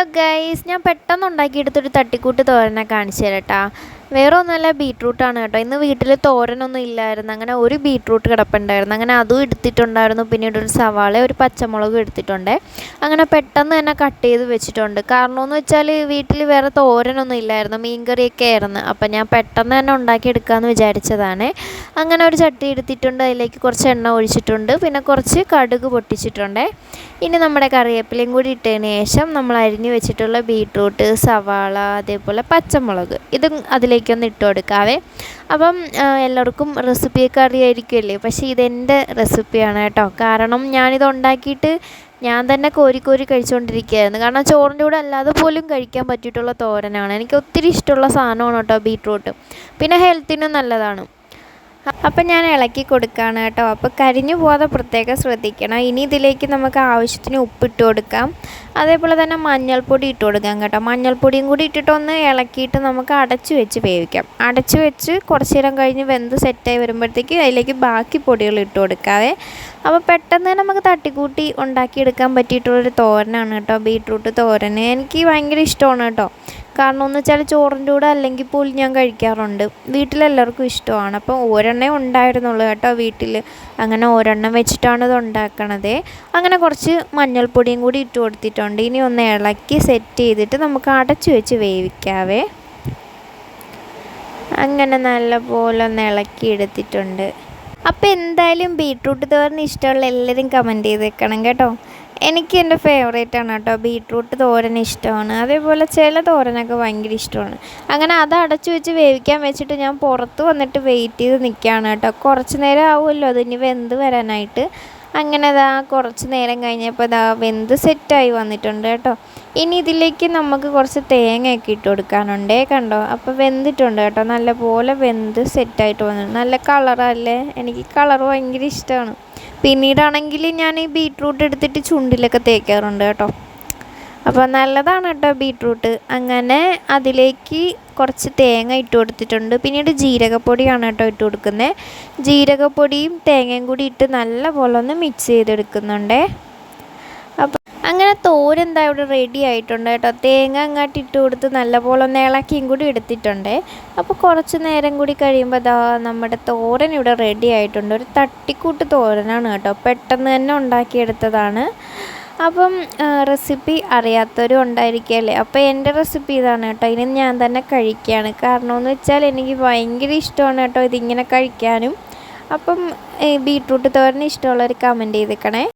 Hello guys ഞാൻ പെട്ടെന്ന് ഉണ്ടാക്കിയെടുത്തൊരു തട്ടിക്കൂട്ട് തോരനെ കാണിച്ചു തരാം കേട്ടോ വേറെ ഒന്നുമല്ല ബീട്രൂട്ടാണ് കേട്ടോ. ഇന്ന് വീട്ടിൽ തോരനൊന്നും ഇല്ലായിരുന്നു. അങ്ങനെ ഒരു ബീട്രൂട്ട് കിടപ്പുണ്ടായിരുന്നു. അങ്ങനെ അതും എടുത്തിട്ടുണ്ടായിരുന്നു. പിന്നീട് ഒരു സവാള ഒരു പച്ചമുളകും എടുത്തിട്ടുണ്ട്. അങ്ങനെ പെട്ടെന്ന് തന്നെ കട്ട് ചെയ്ത് വെച്ചിട്ടുണ്ട്. കാരണം എന്ന് വെച്ചാൽ വീട്ടിൽ വേറെ തോരനൊന്നും ഇല്ലായിരുന്നു. മീൻകറിയൊക്കെ ആയിരുന്നു. അപ്പം ഞാൻ പെട്ടെന്ന് തന്നെ ഉണ്ടാക്കിയെടുക്കാമെന്ന് വിചാരിച്ചതാണ്. അങ്ങനെ ഒരു ചട്ടി എടുത്തിട്ടുണ്ട്. അതിലേക്ക് കുറച്ച് എണ്ണ ഒഴിച്ചിട്ടുണ്ട്. പിന്നെ കുറച്ച് കടുക് പൊട്ടിച്ചിട്ടുണ്ട്. ഇനി നമ്മുടെ കറിവേപ്പിലയും കൂടി ഇട്ടതിന് ശേഷം നമ്മൾ അരിഞ്ഞു വെച്ചിട്ടുള്ള ബീട്രൂട്ട് സവാള അതേപോലെ പച്ചമുളക്. ഇതും അതിലേക്കൊന്ന് ഇട്ട് കൊടുക്കാവേ അപ്പം എല്ലാവർക്കും റെസിപ്പിയൊക്കെ അറിയായിരിക്കുമല്ലേ? പക്ഷേ ഇതെന്റെ റെസിപ്പിയാണ് കേട്ടോ. കാരണം ഞാനിത് ഉണ്ടാക്കിയിട്ട് ഞാൻ തന്നെ കോരി കോരി കഴിച്ചുകൊണ്ടിരിക്കുകയായിരുന്നു കാരണം ചോറിന്റെ കൂടെ അല്ലാതെ പോലും കഴിക്കാൻ പറ്റിയിട്ടുള്ള തോരനാണ്. എനിക്ക് ഒത്തിരി ഇഷ്ടമുള്ള സാധനമാണ് കേട്ടോ ബീട്രൂട്ട്. പിന്നെ ഹെൽത്തിനും നല്ലതാണ്. അപ്പം ഞാൻ ഇളക്കി കൊടുക്കുകയാണ് കേട്ടോ. അപ്പോൾ കരിഞ്ഞു പോകാതെ പ്രത്യേകം ശ്രദ്ധിക്കണം. ഇനി ഇതിലേക്ക് നമുക്ക് ആവശ്യത്തിന് ഉപ്പിട്ട് കൊടുക്കാം. അതേപോലെ തന്നെ മഞ്ഞൾപ്പൊടി ഇട്ട് കൊടുക്കാം കേട്ടോ. മഞ്ഞൾപ്പൊടിയും കൂടി ഇട്ടിട്ടൊന്ന് ഇളക്കിയിട്ട് നമുക്ക് അടച്ചു വെച്ച് വേവിക്കാം. അടച്ചു വെച്ച് കുറച്ച് നേരം കഴിഞ്ഞ് വെന്ത് സെറ്റായി വരുമ്പോഴത്തേക്ക് അതിലേക്ക് ബാക്കി പൊടികൾ ഇട്ട് കൊടുക്കാവേ. അപ്പോൾ പെട്ടെന്ന് തന്നെ നമുക്ക് തട്ടിക്കൂട്ടി ഉണ്ടാക്കിയെടുക്കാൻ പറ്റിയിട്ടുള്ളൊരു തോരനാണ് കേട്ടോ. ബീട്രൂട്ട് തോരൻ. എനിക്ക് ഭയങ്കര ഇഷ്ടമാണ് കേട്ടോ. കാരണം എന്ന് വെച്ചാൽ ചോറിന്റെ കൂടെ അല്ലെങ്കിൽ പോലും ഞാൻ കഴിക്കാറുണ്ട്. വീട്ടിലെല്ലാവർക്കും ഇഷ്ടമാണ്. അപ്പോൾ ഒരെണ്ണേ ഉണ്ടായിരുന്നുള്ളൂ കേട്ടോ വീട്ടിൽ അങ്ങനെ ഒരെണ്ണം വെച്ചിട്ടാണ് ഇത് ഉണ്ടാക്കണത്. അങ്ങനെ കുറച്ച് മഞ്ഞൾപ്പൊടിയും കൂടി ഇട്ട് കൊടുത്തിട്ടുണ്ട്. ഇനി ഒന്ന് ഇളക്കി സെറ്റ് ചെയ്തിട്ട് നമുക്ക് അടച്ചു വെച്ച് വേവിക്കാവേ. അങ്ങനെ നല്ലപോലെ ഒന്ന് ഇളക്കി എടുത്തിട്ടുണ്ട്. അപ്പോൾ എന്തായാലും ബീട്രൂട്ട് തോരൻ ഇഷ്ടമുള്ള എല്ലാവരും കമന്റ് ചെയ്ത് വെക്കണം കേട്ടോ. എനിക്ക് എന്റെ ഫേവറേറ്റ് ആണ് കേട്ടോ. ബീട്രൂട്ട് തോരൻ ഇഷ്ടമാണ്. അതേപോലെ ചില തോരനൊക്കെ ഭയങ്കര ഇഷ്ടമാണ്. അങ്ങനെ അത് അടച്ചു വെച്ച് വേവിക്കാൻ വെച്ചിട്ട് ഞാൻ പുറത്ത് വന്നിട്ട് വെയിറ്റ് ചെയ്ത് നിൽക്കുകയാണ് കേട്ടോ. കുറച്ച് നേരം ആവുമല്ലോ അത് ഇനി വെന്ത് വരാനായിട്ട്. അങ്ങനെ അതാ കുറച്ച് നേരം കഴിഞ്ഞപ്പോൾ ഇതാ വെന്ത് സെറ്റായി വന്നിട്ടുണ്ട് കേട്ടോ. ഇനി ഇതിലേക്ക് നമുക്ക് കുറച്ച് തേങ്ങയൊക്കെ ഇട്ട് കൊടുക്കാനുണ്ടേ കണ്ടോ? അപ്പോൾ വെന്തിട്ടുണ്ട് കേട്ടോ. നല്ലപോലെ വെന്ത് സെറ്റായിട്ട് വന്നിട്ടുണ്ട്. നല്ല കളറല്ലേ എനിക്ക് കളർ ഭയങ്കര ഇഷ്ടമാണ്. പിന്നീടാണെങ്കിൽ ഞാൻ ഈ ബീട്രൂട്ട് എടുത്തിട്ട് ചുണ്ടിലൊക്കെ തേക്കാറുണ്ട് കേട്ടോ. അപ്പോൾ നല്ലതാണ് കേട്ടോ ബീട്രൂട്ട്. അങ്ങനെ അതിലേക്ക് കുറച്ച് തേങ്ങ ഇട്ട് കൊടുത്തിട്ടുണ്ട്. പിന്നീട് ജീരകപ്പൊടിയാണ് കേട്ടോ ഇട്ട് കൊടുക്കുന്നത്. ജീരകപ്പൊടിയും തേങ്ങയും കൂടി ഇട്ട് നല്ല പോലെ ഒന്ന് മിക്സ് ചെയ്തെടുക്കുന്നുണ്ടേ. അങ്ങനെ തോരെന്താ ഇവിടെ റെഡി ആയിട്ടുണ്ട് കേട്ടോ. തേങ്ങ അങ്ങോട്ട് ഇട്ട് കൊടുത്ത് നല്ലപോലെ ഒന്ന് ഇളക്കിയും കൂടി എടുത്തിട്ടുണ്ട്. അപ്പോൾ കുറച്ച് നേരം കൂടി കഴിയുമ്പോൾ അതാ നമ്മുടെ തോരൻ ഇവിടെ റെഡി ആയിട്ടുണ്ട്. ഒരു തട്ടിക്കൂട്ട് തോരനാണ് കേട്ടോ. പെട്ടെന്ന് തന്നെ ഉണ്ടാക്കിയെടുത്തതാണ്. അപ്പം റെസിപ്പി അറിയാത്തവരും ഉണ്ടായിരിക്കുകയല്ലേ അപ്പോൾ എന്റെ റെസിപ്പി ഇതാണ് കേട്ടോ. ഇനി ഞാൻ തന്നെ കഴിക്കുകയാണ്. കാരണം എന്ന് വെച്ചാൽ എനിക്ക് ഭയങ്കര ഇഷ്ടമാണ് കേട്ടോ ഇതിങ്ങനെ കഴിക്കാനും. അപ്പം ബീട്രൂട്ട് തോരൻ ഇഷ്ടമുള്ളവർ കമന്റ് ചെയ്തേക്കണേ.